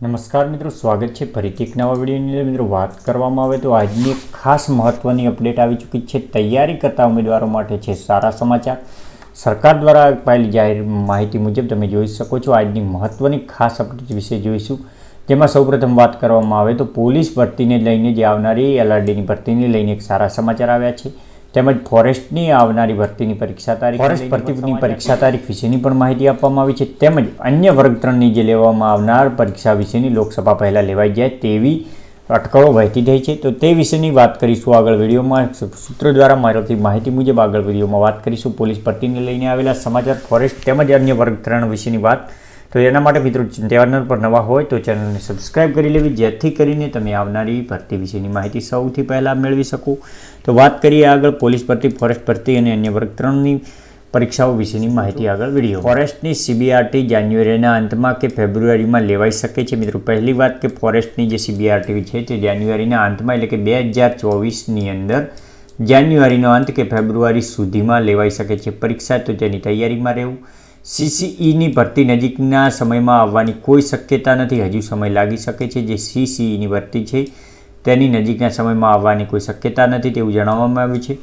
નમસ્કાર મિત્રો, સ્વાગત છે. ફરીથી એક નવા વિડીયોની અંદર મિત્રો વાત કરવામાં આવે તો આજની એક ખાસ મહત્ત્વની અપડેટ આવી ચૂકી છે. તૈયારી કરતા ઉમેદવારો માટે છે સારા સમાચાર. સરકાર દ્વારા અપાયેલી જાહેર માહિતી મુજબ તમે જોઈ શકો છો, આજની મહત્ત્વની ખાસ અપડેટ વિશે જોઈશું. જેમાં સૌપ્રથમ વાત કરવામાં આવે તો પોલીસ ભરતીને લઈને જે આવનારી એલઆરડીની ભરતીને લઈને એક સારા સમાચાર આવ્યા છે. તેમજ ફોરેસ્ટની આવનારી ભરતીની પરીક્ષા તારીખ ફોરેસ્ટ ભરતીની પરીક્ષા તારીખ વિશેની પણ માહિતી આપવામાં આવી છે. તેમજ અન્ય વર્ગ ત્રણની જે લેવામાં આવનાર પરીક્ષા વિશેની લોકસભા પહેલાં લેવાઈ જાય તેવી અટકળો વહેતી થઈ છે. તો તે વિશેની વાત કરીશું આગળ વિડીયોમાં. સૂત્રો દ્વારા મારાથી માહિતી મુજબ આગળ વિડીયોમાં વાત કરીશું. પોલીસ ભરતીને લઈને આવેલા સમાચાર ફોરેસ્ટ તેમજ અન્ય વર્ગ ત્રણ વિશેની વાત તો એના માટે મિત્રો ચેનલ પર નવા હોય તો ચેનલને સબસ્ક્રાઈબ કરી લેવી. જેથી કરીને તમે આવનારી ભરતી વિશેની માહિતી સૌથી પહેલાં મેળવી શકો. તો વાત કરીએ આગળ પોલીસ ભરતી, ફોરેસ્ટ ભરતી અને અન્ય વર્ગ ત્રણની પરીક્ષાઓ વિશેની માહિતી આગળ વીડિયો ફોરેસ્ટની સીબીઆરટી જાન્યુઆરીના અંતમાં કે ફેબ્રુઆરીમાં લેવાઈ શકે છે? મિત્રો, પહેલી વાત કે ફોરેસ્ટની જે સીબીઆરટી છે તે જાન્યુઆરીના અંતમાં, એટલે કે બે હજાર ચોવીસની અંદર જાન્યુઆરીનો અંત કે ફેબ્રુઆરી સુધીમાં લેવાઈ શકે છે પરીક્ષા. તો તેની તૈયારીમાં રહેવું. સીસીઈની ભરતી નજીકના સમયમાં આવવાની કોઈ શક્યતા નથી. હજુ સમય લાગી શકે છે જે સીસીઈની ભરતી છે તેની નજીકના સમયમાં આવવાની કોઈ શક્યતા નથી તેવું જણાવવામાં આવ્યું છે.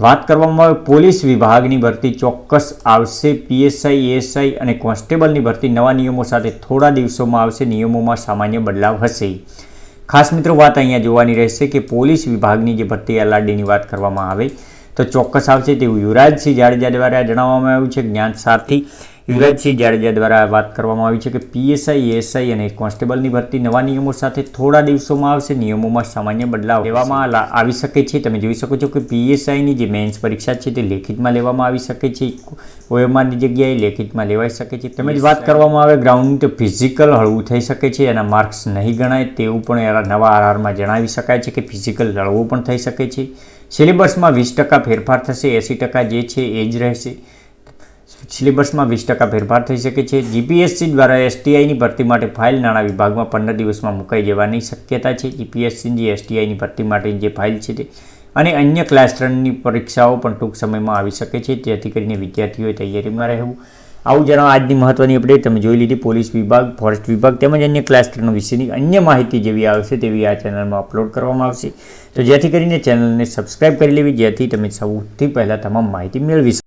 વાત કરવામાં આવે પોલીસ વિભાગની ભરતી ચોક્કસ આવશે. પીએસઆઈ, એએસઆઈ અને કોન્સ્ટેબલની ભરતી નવા નિયમો સાથે થોડા દિવસોમાં આવશે. નિયમોમાં સામાન્ય બદલાવ હશે. ખાસ મિત્રો, વાત અહીંયા જોવાની રહેશે કે પોલીસ વિભાગની જે ભરતી એલઆરડીની વાત કરવામાં આવે તો ચોક્કસ આવશે તેવું યુવરાજસિંહ જાડેજા દ્વારા જણાવવામાં આવ્યું છે જ્ઞાન સારથી યુવરાજસિંહ જાડેજા દ્વારા વાત કરવામાં આવી છે કે પીએસઆઈ એએસઆઈ અને કોન્સ્ટેબલની ભરતી નવા નિયમો સાથે થોડા દિવસોમાં આવશે. નિયમોમાં સામાન્ય બદલાવ લેવામાં લા- આવી શકે છે. તમે જોઈ શકો છો કે પીએસઆઈની જે મેન્સ પરીક્ષા છે તે લેખિતમાં લેવામાં આવી શકે છે. ઓએમઆરની જગ્યાએ લેખિતમાં લેવાઈ શકે છે. તેમજ વાત કરવામાં આવે ગ્રાઉન્ડ તો ફિઝિકલ હળવું થઈ શકે છે એના માર્ક્સ નહીં ગણાય તેવું પણ એના નવા આરઆરમાં જણાવી શકાય છે કે ફિઝિકલ હળવું પણ થઈ શકે છે. સિલેબસમાં વીસ ટકા ફેરફાર થશે. એંસી ટકા જે છે એ જ રહેશે. સિલેબસમાં વીસ ટકા ફેરફાર થઈ શકે છે. જીપીએસસી દ્વારા એસટીઆઈની ભરતી માટે ફાઇલ નાણાં વિભાગમાં પંદર દિવસમાં મુકાઈ જવાની શક્યતા છે. જીપીએસસીની જે એસટીઆઈની ભરતી માટેની જે ફાઇલ છે તે અને અન્ય ક્લાસ ત્રણની પરીક્ષાઓ પણ ટૂંક સમયમાં આવી શકે છે. જેથી કરીને વિદ્યાર્થીઓએ તૈયારીમાં રહેવું. આવું જણાવો આજની મહત્વની અપડેટ તમે જોઈ લીધી. પોલીસ વિભાગ, ફોરેસ્ટ વિભાગ તેમજ અન્ય ક્લાસ ત્રણ વિશેની અન્ય માહિતી જેવી આવશે તેવી આ ચેનલમાં અપલોડ કરવામાં આવશે. તો જેથી કરીને ચેનલને સબસ્ક્રાઇબ કરી લેવી. જેથી તમે સૌથી પહેલાં તમામ માહિતી મેળવી શકો.